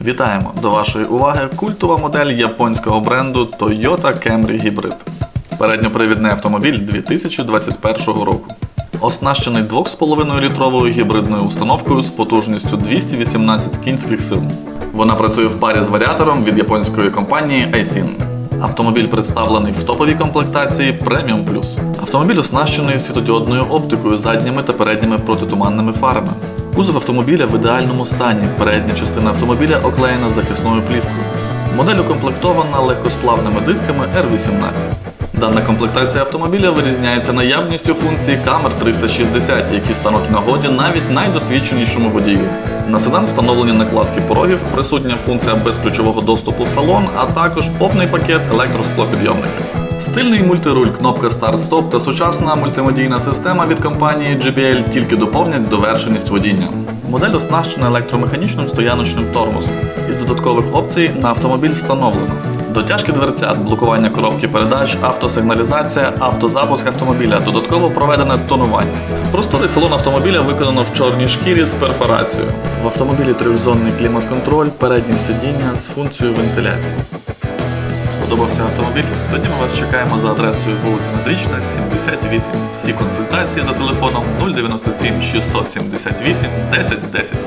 Вітаємо! До вашої уваги культова модель японського бренду Toyota Camry Hybrid. Передньопривідний автомобіль 2021 року. Оснащений 2,5 літровою гібридною установкою з потужністю 218 кінських сил. Вона працює в парі з варіатором від японської компанії Aisin. Автомобіль представлений в топовій комплектації Premium Plus. Автомобіль оснащений світодіодною оптикою задніми та передніми протитуманними фарами. Кузов автомобіля в ідеальному стані. Передня частина автомобіля оклеєна захисною плівкою. Модель укомплектована легкосплавними дисками R18. Дана комплектація автомобіля вирізняється наявністю функцій камер 360, які стануть нагоді навіть найдосвідченішому водію. На седан встановлені накладки порогів, присутня функція безключового доступу в салон, а також повний пакет електросклопідйомників. Стильний мультируль, кнопка старт-стоп та сучасна мультимедійна система від компанії JBL тільки доповнять довершеність водіння. Модель оснащена електромеханічним стояночним тормозом. Із додаткових опцій на автомобіль встановлено Дотяжки дверцят, блокування коробки передач, автосигналізація, автозапуск автомобіля, додатково проведене тонування. Просторий салон автомобіля виконано в чорній шкірі з перфорацією. В автомобілі трьохзонний клімат-контроль, переднє сидіння з функцією вентиляції. Сподобався автомобіль? Тоді ми вас чекаємо за адресою вулиця Медрічна, 78. Всі консультації за телефоном 097 678 1010.